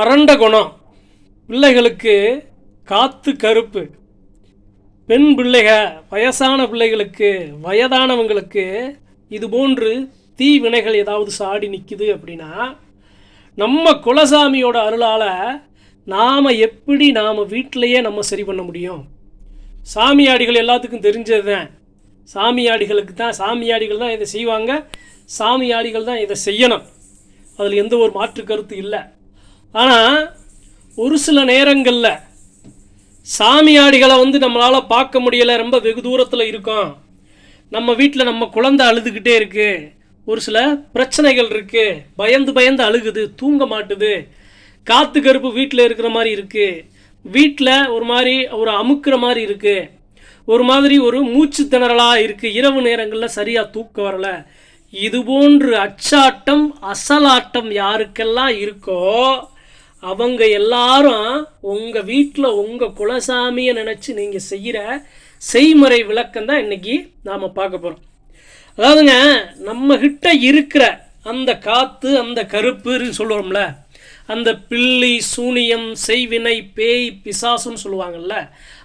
அரண்ட குணம். பிள்ளைகளுக்கு காத்து கருப்பு. பெண் பிள்ளைக வயசான பிள்ளைகளுக்கு வயதானவங்களுக்கு இது போன்று தீ வினைகள் ஏதாவது சாடி நிற்குது அப்படின்னா நம்ம குலசாமியோட அருளால் நாம் எப்படி நாம் வீட்டிலையே நம்ம சரி பண்ண முடியும்? சாமியாடிகள் எல்லாத்துக்கும் தெரிஞ்சது தான் சாமியாடிகளுக்கு தான் சாமியாடிகள் தான் இதை செய்வாங்க. சாமியாடிகள் தான் இதை செய்யணும். அதில் எந்த ஒரு மாற்று கருத்து இல்லை. ஆனால் ஒரு சில நேரங்களில் சாமியாடிகளை வந்து நம்மளால் பார்க்க முடியலை ரொம்ப வெகு தூரத்தில் இருக்கோம். நம்ம வீட்டில் நம்ம குழந்தை அழுதுகிட்டே இருக்குது ஒரு சில பிரச்சனைகள் இருக்குது பயந்து பயந்து அழுகுது தூங்க மாட்டுது. காற்று கருப்பு வீட்டில் இருக்கிற மாதிரி இருக்குது வீட்டில் ஒரு மாதிரி ஒரு அமுக்குற மாதிரி இருக்குது ஒரு மாதிரி ஒரு மூச்சு திணறலாக இருக்குது இரவு நேரங்களில் சரியாக தூக்கம் வரல. இது போன்று அச்சாட்டம் அசலாட்டம் யாருக்கெல்லாம் இருக்கோ அவங்க எல்லாரும் உங்கள் வீட்டில் உங்கள் குலசாமியை நினச்சி நீங்கள் செய்கிற செய்முறை விளக்கம் தான் இன்றைக்கி நாம் பார்க்க போகிறோம் அதாவதுங்க நம்ம கிட்ட இருக்கிற அந்த காத்து அந்த கருப்புன்னு சொல்லுவோம்ல அந்த பில்லி சூனியம் செய்வினை பேய் பிசாசுன்னு சொல்லுவாங்கல்ல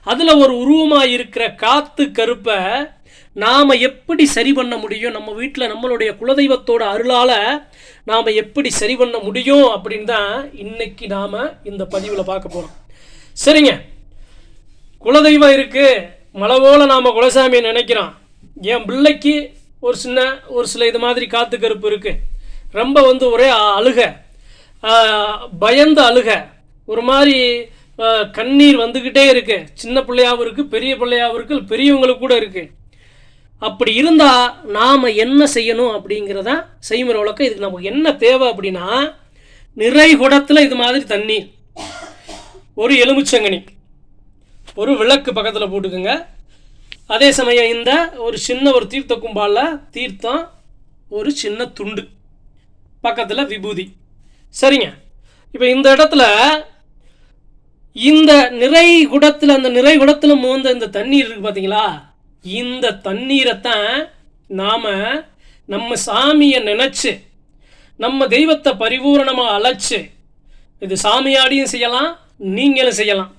அதில் ஒரு உருவமாக இருக்கிற காத்து கருப்பை நாம் எப்படி சரி பண்ண முடியும்? நம்ம வீட்டில் நம்மளுடைய குலதெய்வத்தோட அருளால் நாம் எப்படி சரி பண்ண முடியும் அப்படின்னு தான் இன்னைக்கு நாம் இந்த பதிவில் பார்க்க போகிறோம் சரிங்க. குலதெய்வம் இருக்குது மலவோல நாம் குலசாமியை நினைக்கிறோம். என் பிள்ளைக்கு ஒரு சின்ன ஒரு சில இது மாதிரி காத்து கருப்பு இருக்குது ரொம்ப வந்து ஒரே அழுக. பயந்த அழுக. ஒரு மாதிரி கண்ணீர் வந்துக்கிட்டே இருக்குது சின்ன பிள்ளையாகவும் இருக்குது பெரிய பிள்ளையாகவும் இருக்குது பெரியவங்களுக்கு கூட இருக்குது அப்படி இருந்தால் நாம் என்ன செய்யணும் அப்படிங்கிறத செய்முறை வழக்கம் இதுக்கு நமக்கு என்ன தேவை அப்படின்னா நிறை குடத்தில் இது மாதிரி தண்ணி ஒரு எலுமிச்சங்கனி ஒரு விளக்கு பக்கத்தில் போட்டுக்கோங்க. அதே சமயம் இந்த ஒரு சின்ன ஒரு தீர்த்த கும்பாலில் தீர்த்தம் ஒரு சின்ன துண்டு பக்கத்தில் விபூதி. சரிங்க. இப்போ இந்த இடத்துல இந்த நிறை குடத்தில் அந்த நிறை குடத்தில் மோந்த இந்த தண்ணீர் இருக்குது பார்த்தீங்களா இந்த தண்ணீரைத்தான் நாம் நம்ம சாமியை நினச்சி நம்ம தெய்வத்தை பரிபூரணமாக அழைச்சி இது சாமியாடியும் செய்யலாம் நீங்களும் செய்யலாம்.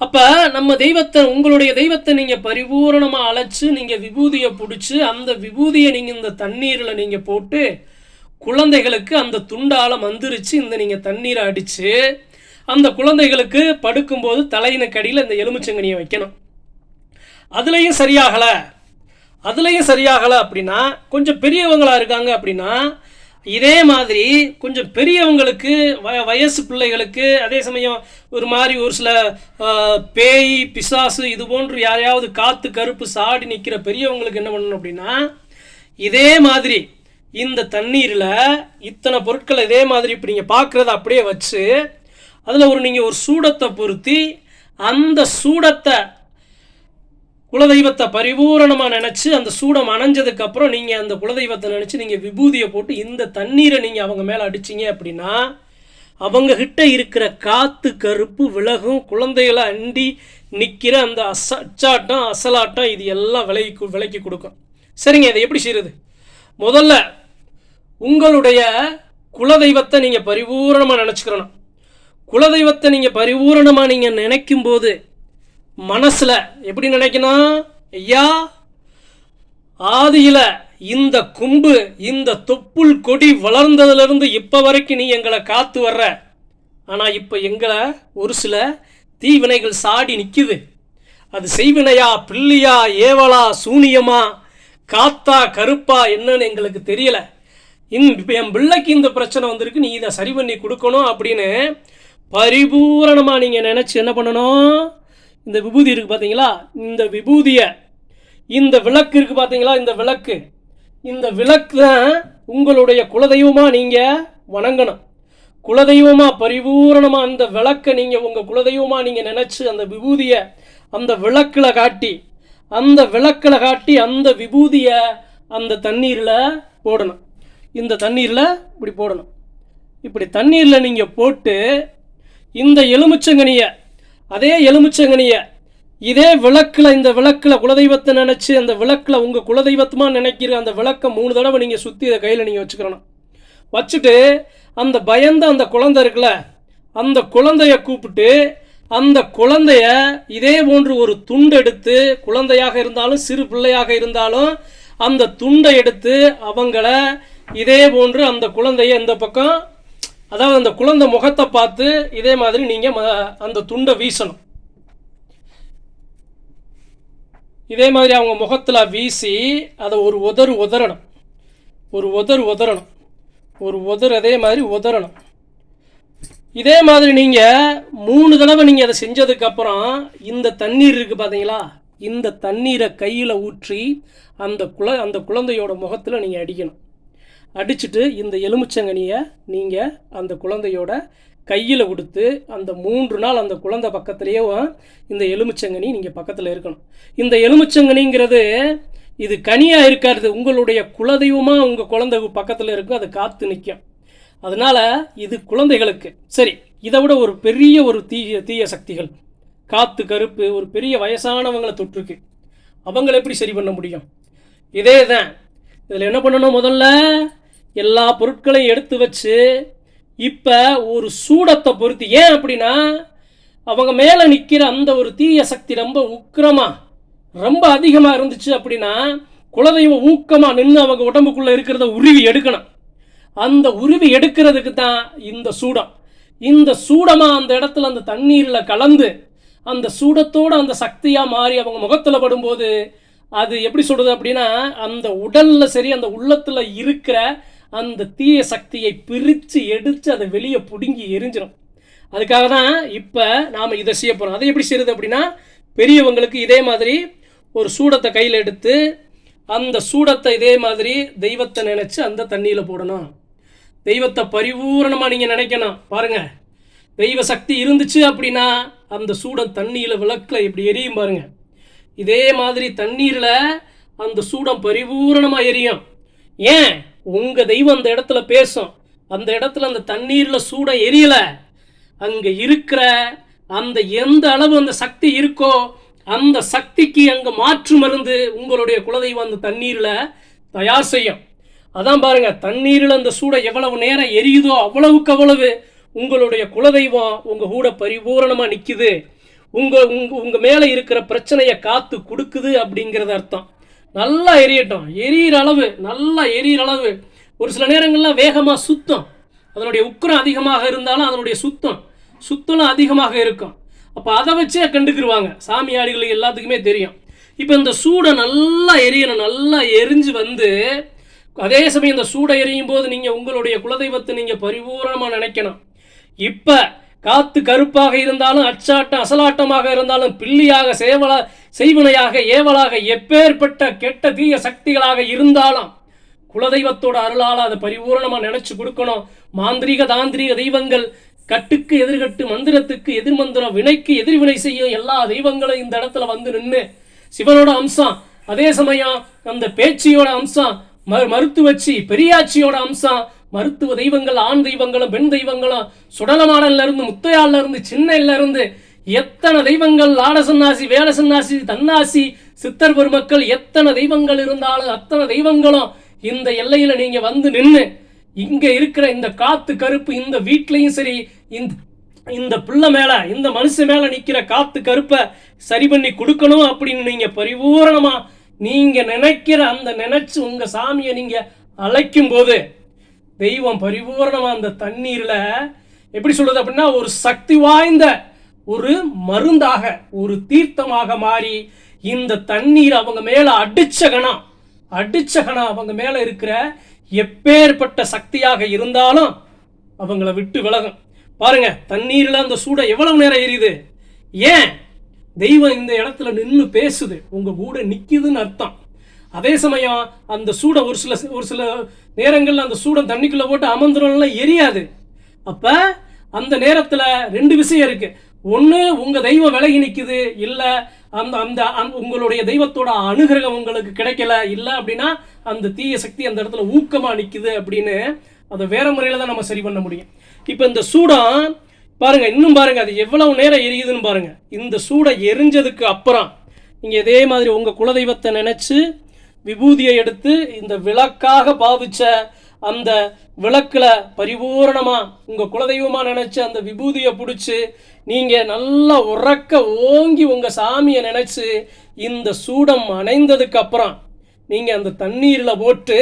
அப்போ நம்ம தெய்வத்தை உங்களுடைய தெய்வத்தை நீங்கள் பரிபூரணமாக அழைச்சி நீங்கள் விபூதியை பிடிச்சி அந்த விபூதியை நீங்கள் இந்த தண்ணீரில் நீங்கள் போட்டு குழந்தைகளுக்கு அந்த துண்டால் மந்திரிச்சு இந்த நீங்கள் தண்ணீரை அடித்து அந்த குழந்தைகளுக்கு படுக்கும்போது தலையினுக்கு அடியில் இந்த எலுமிச்சங்கனியை வைக்கணும். அதுலேயும் சரியாகலை. அதுலேயும் சரியாகலை அப்படின்னா கொஞ்சம் பெரியவங்களாக இருக்காங்க அப்படின்னா இதே மாதிரி கொஞ்சம் பெரியவங்களுக்கு வ வயசு பிள்ளைகளுக்கு அதே சமயம் ஒரு மாதிரி ஒரு சில பேய் பிசாசு இது போன்று யாரையாவது காற்று கருப்பு சாடி நிற்கிற பெரியவங்களுக்கு என்ன பண்ணணும் அப்படின்னா இதே மாதிரி இந்த தண்ணீரில் இத்தனை பொருட்களை இதே மாதிரி இப்போ நீங்கள் பார்க்குறத அப்படியே வச்சு அதில் ஒரு நீங்கள் ஒரு சூடத்தை பொருத்தி அந்த சூடத்தை குலதெய்வத்தை பரிபூரணமாக நினச்சி அந்த சூடம் அணைஞ்சதுக்கப்புறம் நீங்கள் அந்த குலதெய்வத்தை நினச்சி நீங்கள் விபூதியை போட்டு இந்த தண்ணீரை நீங்கள் அவங்க மேலே அடிச்சிங்க அப்படின்னா அவங்கக்கிட்ட இருக்கிற காற்று கருப்பு விலகும் குழந்தைகளை அண்டி நிற்கிற அந்த அச அச்சாட்டம் அசலாட்டம் இது எல்லாம் விலைக்கு விலைக்கு கொடுக்கும். சரிங்க இதை எப்படி செய்கிறது முதல்ல உங்களுடைய குலதெய்வத்தை நீங்கள் பரிபூரணமாக நினச்சிக்கிறணும் குலதெய்வத்தை நீங்கள் பரிபூரணமாக நீங்கள் நினைக்கும் போது மனசில் எப்படி நினைக்கணும்? ஐயா ஆதியில் இந்த கும்பு இந்த தொப்புள் கொடி வளர்ந்ததுலேருந்து இப்போ வரைக்கும் நீ எங்களை காத்து வர்ற. ஆனால் இப்போ எங்களை ஒரு சில தீவினைகள் சாடி நிற்கிது அது செய்வினையா பிள்ளையா ஏவலா சூனியமா காத்தா கருப்பா என்னன்னு எங்களுக்கு தெரியலை. இன் இப்போ என் பிள்ளைக்கு இந்த பிரச்சனை வந்திருக்கு நீ இதை சரி பண்ணி கொடுக்கணும் அப்படின்னு பரிபூரணமாக நீங்கள் நினச்சி என்ன பண்ணணும்? இந்த விபூதி இருக்குது பார்த்தீங்களா இந்த விபூதியை இந்த விளக்கு இருக்குது பார்த்தீங்களா இந்த விளக்கு. இந்த விளக்கு தான் உங்களுடைய குலதெய்வமாக நீங்கள் வணங்கணும். குலதெய்வமாக பரிபூரணமாக அந்த விளக்கை நீங்கள் உங்கள் குலதெய்வமாக நீங்கள் நினச்சி அந்த விபூதியை அந்த விளக்கில் காட்டி அந்த விளக்கில் காட்டி அந்த விபூதியை அந்த தண்ணீரில் போடணும். இந்த தண்ணீரில் இப்படி போடணும். இப்படி தண்ணீரில் நீங்கள் போட்டு இந்த எலுமிச்சங்கனியை அதே எலுமிச்சங்கனியை. இதே விளக்கில் இந்த விளக்கில் குலதெய்வத்தை நினச்சி அந்த விளக்கில் உங்கள் குலதெய்வத்தமாக நினைக்கிற அந்த விளக்கை மூணு தடவை நீங்கள் சுற்றி இதை கையில் நீங்கள் வச்சுக்கிறணும் வச்சுட்டு அந்த பயந்த அந்த குழந்தை இருக்குல்ல அந்த குழந்தைய கூப்பிட்டு அந்த குழந்தைய இதே போன்று ஒரு துண்டு எடுத்து குழந்தையாக இருந்தாலும் சிறு பிள்ளையாக இருந்தாலும் அந்த துண்டை எடுத்து அவங்கள இதே போன்று அந்த குழந்தைய இந்த பக்கம் அதாவது அந்த குழந்தை முகத்தை பார்த்து இதே மாதிரி நீங்கள் அந்த துண்டை வீசணும். இதே மாதிரி அவங்க முகத்தில் வீசி அதை ஒரு உதறு உதறணும். ஒரு உதறு உதறணும். ஒரு உதறு அதே மாதிரி உதறணும். இதே மாதிரி நீங்கள் மூணு தடவை நீங்கள் அதை செஞ்சதுக்கப்புறம் இந்த தண்ணீர் இருக்குது பார்த்தீங்களா இந்த தண்ணீரை கையில் ஊற்றி அந்த குழ அந்த குழந்தையோட முகத்தில் நீங்கள் அடிக்கணும். அடிச்சுட்டு இந்த எலுமிச்சங்கனியை நீங்கள் அந்த குழந்தையோட கையில் கொடுத்து அந்த மூன்று நாள் அந்த குழந்தை பக்கத்துலேயே இந்த எலுமிச்சங்கனி நீங்கள் பக்கத்தில் இருக்கணும். இந்த எலுமிச்சங்கனிங்கிறது இது கனியாக இருக்காது உங்களுடைய குலதெய்வமாக உங்கள் குழந்தை பக்கத்தில் இருக்கும் அது காத்து நிற்கும் அதனால் இது குழந்தைகளுக்கு. சரி இதை விட ஒரு பெரிய ஒரு தீய தீய சக்திகள். காத்து கருப்பு ஒரு பெரிய வயசானவங்களை தொற்றுக்கு அவங்கள எப்படி சரி பண்ண முடியும்? இதே தான் இதில் என்ன பண்ணணும் முதல்ல? எல்லா பொருட்களையும் எடுத்து வச்சு இப்போ ஒரு சூடத்தை பொறுத்து. ஏன் அப்படின்னா அவங்க மேலே நிற்கிற அந்த ஒரு தீய சக்தி ரொம்ப உக்கிரமாக ரொம்ப அதிகமாக இருந்துச்சு அப்படின்னா குலதெய்வம் ஊக்கமாக நின்று அவங்க உடம்புக்குள்ளே இருக்கிறத உருவி எடுக்கணும். அந்த உருவி எடுக்கிறதுக்கு தான் இந்த சூடம். இந்த சூடமாக அந்த இடத்துல அந்த தண்ணீரில் கலந்து அந்த சூடத்தோடு அந்த சக்தியாக மாறி அவங்க முகத்தில் படும்போது அது எப்படி சொல்கிறது அப்படின்னா அந்த உடலில் சரி அந்த உள்ளத்தில் இருக்கிற அந்த தீய சக்தியை பிரித்து எடுத்து அதை வெளியே பிடுங்கி எரிஞ்சிடும் அதுக்காக தான் இப்போ நாம் இதை செய்ய போகிறோம் அதை எப்படி செய்யுது அப்படின்னா பெரியவங்களுக்கு இதே மாதிரி ஒரு சூடத்தை கையில் எடுத்து அந்த சூடத்தை இதே மாதிரி தெய்வத்தை நினச்சி அந்த தண்ணியில் போடணும். தெய்வத்தை பரிபூரணமாக நீங்கள் நினைக்கணும். பாருங்கள் தெய்வ சக்தி இருந்துச்சு அப்படின்னா அந்த சூடம் தண்ணியில் விளக்கில் இப்படி எரியும் பாருங்கள் இதே மாதிரி தண்ணீரில் அந்த சூடம் பரிபூரணமாக எரியும். ஏன்? உங்கள் தெய்வம் அந்த இடத்துல பேசும். அந்த இடத்துல அந்த தண்ணீரில் சூட எரியலை. அங்கே இருக்கிற அந்த எந்த அளவு அந்த சக்தி இருக்கோ அந்த சக்திக்கு அங்கே மாற்று மருந்து உங்களுடைய குலதெய்வம் அந்த தண்ணீரில் தயார் செய்யும். அதான் பாருங்க தண்ணீரில் அந்த சூடை எவ்வளவு நேரம் எரியுதோ அவ்வளவுக்கு அவ்வளவு உங்களுடைய குலதெய்வம் உங்கள் கூட பரிபூரணமாக நிற்குது உங்கள் உங்கள் உங்கள் மேலே இருக்கிற பிரச்சனையை காத்து கொடுக்குது அப்படிங்கிறது அர்த்தம். நல்லா எரியட்டும். எரியிற அளவு நல்லா எரியிற அளவு. ஒரு சில நேரங்கள்லாம் வேகமாக சுத்தம். அதனுடைய உக்கரம் அதிகமாக இருந்தாலும் அதனுடைய சுத்தம். சுத்தம் அதிகமாக இருக்கும். அப்போ அதை வச்சே கண்டுக்கிடுவாங்க சாமியாடிகளுக்கு எல்லாத்துக்குமே தெரியும். இப்போ இந்த சூடை நல்லா எரியணும். நல்லா எரிஞ்சு வந்து அதே சமயம் இந்த சூடை எரியும் போது நீங்கள் உங்களுடைய குலதெய்வத்தை நீங்கள் பரிபூரணமாக நினைக்கணும். இப்போ காத்து கருப்பாக இருந்தாலும் அச்சாட்டம் அசலாட்டமாக இருந்தாலும் பில்லியாக சேவலாக செய்வினையாக ஏவலாக எப்பேற்பட்ட கெட்ட தீய சக்திகளாக இருந்தாலும் குலதெய்வத்தோட அருளால் அதை பரிபூரணமாக நினச்சி கொடுக்கணும். மாந்திரீக தாந்திரீக தெய்வங்கள் கட்டுக்கு எதிர்கட்டு மந்திரத்துக்கு எதிர்மந்திரம் வினைக்கு எதிர்வினை செய்யும் எல்லா தெய்வங்களும் இந்த இடத்துல வந்து நின்று சிவனோட அம்சம் அதே சமயம் அந்த பேச்சியோட அம்சம் ம மருத்துவச்சி பெரியாச்சியோட அம்சம் மருத்துவ தெய்வங்கள் ஆண் தெய்வங்களும் பெண் தெய்வங்களும் சுடலமாடல்ல இருந்து முத்தையால்ல இருந்து சின்னையில இருந்து எத்தனை தெய்வங்கள் லாடசன்னாசி வேடசன்னாசி தன்னாசி சித்தர் பெருமக்கள் எத்தனை தெய்வங்கள் இருந்தாலும் அத்தனை தெய்வங்களும் இந்த எல்லையில நீங்க வந்து நின்று இங்க இருக்கிற இந்த காத்து கருப்பு இந்த வீட்லையும் சரி இந்த இந்த பிள்ளை மேல இந்த மனுஷன் மேல நிக்கிற காத்து கருப்பை சரி பண்ணி கொடுக்கணும் அப்படின்னு நீங்க பரிபூரணமா நீங்க நினைக்கிற அந்த நினைச்சு உங்க சாமியை நீங்க அழைக்கும் போது தெய்வம் பரிபூரணமா அந்த தண்ணீர்ல எப்படி சொல்றது அப்படின்னா ஒரு சக்தி வாய்ந்த ஒரு மருந்தாக ஒரு தீர்த்தமாக மாறி இந்த தண்ணீர் அவங்க மேலே அடிச்ச கணம் அடிச்ச கணம் அவங்க மேலே இருக்கிற எப்பேற்பட்ட சக்தியாக இருந்தாலும் அவங்கள விட்டு விலகும். பாருங்க தண்ணீரில் அந்த சூடை எவ்வளவு நேரம் எரியுது? ஏன்? தெய்வம் இந்த இடத்துல நின்று பேசுது உங்க கூட நிற்கிதுன்னு அர்த்தம். அதே சமயம் அந்த சூடை ஒரு சில ஒரு சில நேரங்களில் அந்த சூடம் தண்ணிக்குள்ளே போட்டு அமர்ந்துடலாம் எரியாது. அப்போ அந்த நேரத்தில் ரெண்டு விஷயம் இருக்குது ஒன்று உங்கள் தெய்வம் விலகி நிற்குது இல்லை அந்த அந்த அந் உங்களுடைய தெய்வத்தோட அனுகிரகம் உங்களுக்கு கிடைக்கல இல்லை அப்படின்னா அந்த தீய சக்தி அந்த இடத்துல ஊக்கமாக நிற்குது அப்படின்னு அதை வேற முறையில் தான் நம்ம சரி பண்ண முடியும். இப்போ இந்த சூடம் பாருங்க இன்னும் பாருங்கள் அது எவ்வளவு நேரம் எரியுதுன்னு பாருங்கள் இந்த சூடை எரிஞ்சதுக்கு அப்புறம் நீங்கள் இதே மாதிரி உங்கள் குலதெய்வத்தை நினச்சி விபூதியை எடுத்து இந்த விளக்காக பாவிச்ச அந்த விளக்கில் பரிபூரணமாக உங்கள் குலதெய்வமாக நினச்சி அந்த விபூதியை பிடிச்சி நீங்கள் நல்லா உறக்க ஓங்கி உங்கள் சாமியை நினச்சி இந்த சூடம் அணைந்ததுக்கப்புறம் நீங்கள் அந்த தண்ணீரில் போட்டு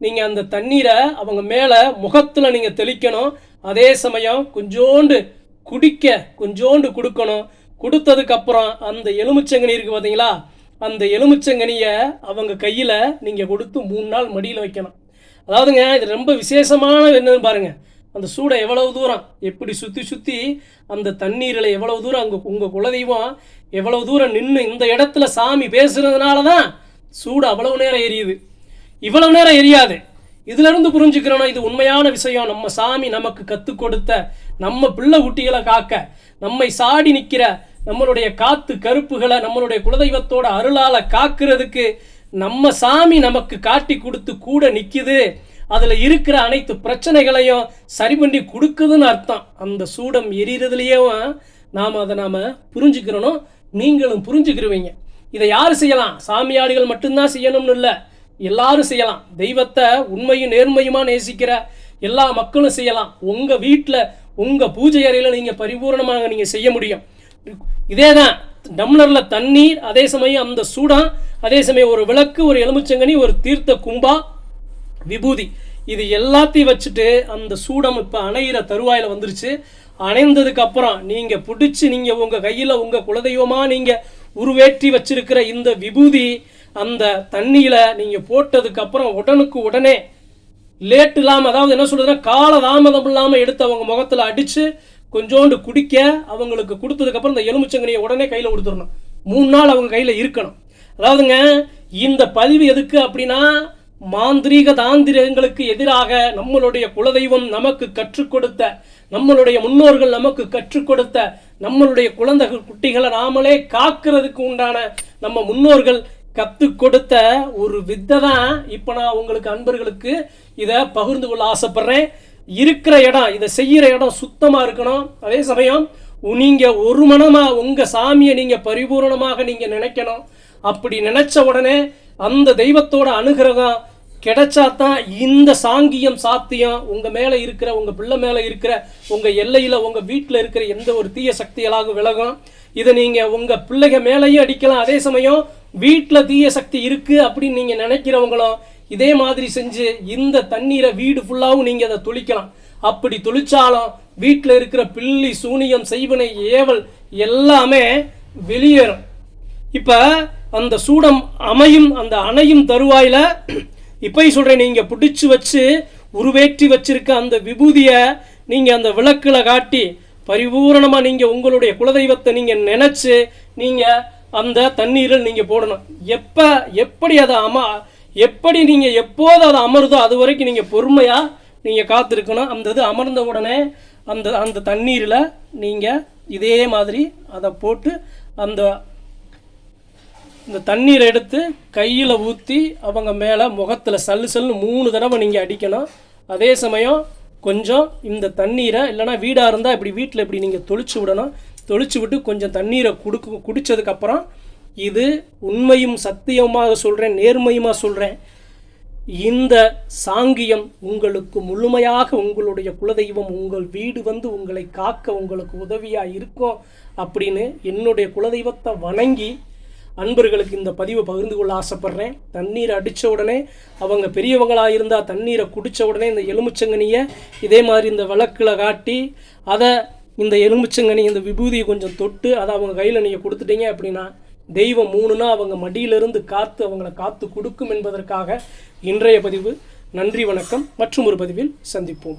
நீங்கள் அந்த தண்ணீரை அவங்க மேலே முகத்தில் நீங்கள் தெளிக்கணும். அதே சமயம் கொஞ்சோண்டு குடிக்க கொஞ்சோண்டு கொடுக்கணும். கொடுத்ததுக்கப்புறம் அந்த எலுமிச்சங்கனி இருக்குது பார்த்தீங்களா அந்த எலுமிச்சங்கனியை அவங்க கையில் நீங்கள் கொடுத்து மூணு நாள் மடியில் வைக்கணும். அதாவதுங்க இது ரொம்ப விசேஷமான என்னன்னு பாருங்கள் அந்த சூடை எவ்வளவு தூரம்? எப்படி சுற்றி சுற்றி அந்த தண்ணீரில் எவ்வளவு தூரம் அங்கே உங்கள் குலதெய்வம் எவ்வளவு தூரம் நின்று இந்த இடத்துல சாமி பேசுகிறதுனால தான் சூடு அவ்வளவு நேரம் எரியுது. இவ்வளவு நேரம் எரியாது. இதுலேருந்து புரிஞ்சுக்கிறோம் இது உண்மையான விஷயம். நம்ம சாமி நமக்கு கற்றுக் கொடுத்த நம்ம பிள்ளை குட்டிகளை காக்க நம்மை சாடி நிற்கிற நம்மளுடைய காத்து கருப்புகளை நம்மளுடைய குலதெய்வத்தோட அருளால் காக்கிறதுக்கு நம்ம சாமி நமக்கு காட்டி கொடுத்து கூட நிற்கிது அதில் இருக்கிற அனைத்து பிரச்சனைகளையும் சரி பண்ணி கொடுக்குதுன்னு அர்த்தம். அந்த சூடம் எரியறதுலயே நாம் அதை நாம் புரிஞ்சுக்கிறணும். நீங்களும் புரிஞ்சுக்கிருவீங்க. இதை யார் செய்யலாம்? சாமியாடிகள் மட்டும்தான் செய்யணும்னு இல்லை. எல்லாரும் செய்யலாம். தெய்வத்தை உண்மையும் நேர்மையுமா நேசிக்கிற எல்லா மக்களும் செய்யலாம். உங்கள் வீட்டில் உங்கள் பூஜை அறையில் நீங்கள் பரிபூரணமாக நீங்கள் செய்ய முடியும். இதே தான் டம்ளரில் தண்ணீர் அதே சமயம் அந்த சூடம் அதே சமயம் ஒரு விளக்கு ஒரு எலுமிச்சங்கனி ஒரு தீர்த்த கும்பா விபூதி. இது எல்லாத்தையும் வச்சுட்டு அந்த சூடம் இப்போ அணையிற தருவாயில் வந்துருச்சு. அணைந்ததுக்கப்புறம் நீங்கள் பிடிச்சி நீங்கள் உங்கள் கையில் உங்கள் குலதெய்வமாக நீங்கள் உருவேற்றி வச்சிருக்கிற இந்த விபூதி அந்த தண்ணியில் நீங்கள் போட்டதுக்கப்புறம் உடனுக்கு உடனே லேட் இல்லாமல் அதாவது என்ன சொல்கிறதுன்னா காலதாமதம் இல்லாமல் எடுத்து அவங்க முகத்தில் அடித்து கொஞ்சோண்டு குடிக்க அவங்களுக்கு கொடுத்ததுக்கப்புறம் இந்த எலுமிச்சங்கனியை உடனே கையில் கொடுத்துடணும். மூணு நாள் அவங்க கையில் இருக்கணும். அதாவதுங்க இந்த பதிவு எதுக்கு அப்படின்னா மாந்திரீக தாந்திரிகங்களுக்கு எதிராக நம்மளுடைய குலதெய்வம் நமக்கு கற்றுக் கொடுத்த நம்மளுடைய முன்னோர்கள் நமக்கு கற்றுக் கொடுத்த நம்மளுடைய குழந்தைகள் குட்டிகளை நாமளே காக்கிறதுக்கு உண்டான நம்ம முன்னோர்கள் கற்றுக் கொடுத்த ஒரு வித்தை தான் இப்போ நான் உங்களுக்கு அன்பர்களுக்கு இதை பகிர்ந்து கொள்ள ஆசைப்படுறேன். இருக்கிற இடம் இதை செய்கிற இடம் சுத்தமாக இருக்கணும். அதே சமயம் நீங்கள் ஒரு மனமாக உங்கள் சாமியை நீங்கள் பரிபூரணமாக நீங்கள் நினைக்கணும். அப்படி நினைச்ச உடனே அந்த தெய்வத்தோட அனுகிரகம் கிடைச்சாதான் இந்த சாங்கியம் சாத்தியம். உங்கள் மேலே இருக்கிற உங்கள் பிள்ளை மேலே இருக்கிற உங்கள் எல்லையில் உங்கள் வீட்டில் இருக்கிற எந்த ஒரு தீய சக்திகளாக விலகும். இதை நீங்கள் உங்கள் பிள்ளைங்க மேலேயும் அடிக்கலாம். அதே சமயம் வீட்டில் தீய சக்தி இருக்குது அப்படின்னு நீங்கள் நினைக்கிறவங்களும் இதே மாதிரி செஞ்சு இந்த தண்ணீரை வீடு ஃபுல்லாகவும் நீங்கள் அதை துளிக்கலாம். அப்படி துளிச்சாலும் வீட்டில் இருக்கிற பில்லி சூனியம் செய்வனை ஏவல் எல்லாமே வெளியேறும். இப்போ அந்த சூடம் அமையும் அந்த அணையும் தருவாயில் இப்பயும் சொல்கிறேன் நீங்கள் பிடிச்சி வச்சு உருவேற்றி வச்சிருக்க அந்த விபூதியை நீங்கள் அந்த விளக்கில் காட்டி பரிபூரணமாக நீங்கள் உங்களுடைய குலதெய்வத்தை நீங்கள் நினச்சி நீங்கள் அந்த தண்ணீரில் நீங்கள் போடணும். எப்போ எப்படி அதை அம எப்படி நீங்கள் எப்போது அதை அமருதோ அது வரைக்கும் நீங்கள் பொறுமையாக நீங்கள் காத்திருக்கணும். அந்த இது அமர்ந்த உடனே அந்த அந்த தண்ணீரில் நீங்கள் இதே மாதிரி அதை போட்டு அந்த இந்த தண்ணீரை எடுத்து கையில் ஊற்றி அவங்க மேலே முகத்தில் சல்லு சல்லு மூணு தடவை நீங்கள் அடிக்கணும். அதே சமயம் கொஞ்சம் இந்த தண்ணீரை இல்லைன்னா வீடாக இருந்தால் இப்படி வீட்டில் இப்படி நீங்கள் தொளிச்சு விடணும். தொளிச்சு விட்டு கொஞ்சம் தண்ணீரை குடுக்கு குடித்ததுக்கப்புறம் இது உண்மையும் சத்தியமாக சொல்கிறேன் நேர்மையுமாக சொல்கிறேன் இந்த சாங்கியம் உங்களுக்கு முழுமையாக உங்களுடைய குலதெய்வம் உங்கள் வீடு வந்து உங்களை காக்க உங்களுக்கு உதவியாக இருக்கும் அப்படின்னு என்னுடைய குலதெய்வத்தை வணங்கி அன்பர்களுக்கு இந்த பதிவை பகிர்ந்து கொள்ள ஆசைப்பட்றேன். தண்ணீரை அடித்த உடனே அவங்க பெரியவங்களாக இருந்தால் தண்ணீரை குடித்த உடனே இந்த எலுமிச்சங்கனியை இதே மாதிரி இந்த விளக்கில் காட்டி அதை இந்த எலுமிச்சங்கனி இந்த விபூதியை கொஞ்சம் தொட்டு அதை அவங்க கையில் நீங்கள் கொடுத்துட்டீங்க அப்படின்னா தெய்வம் மூணுனா அவங்க மடியிலிருந்து காத்து அவங்கள காத்து கொடுக்கும் என்பதற்காக இன்றைய பதிவு. நன்றி வணக்கம். மற்றும் ஒரு பதிவில் சந்திப்போம்.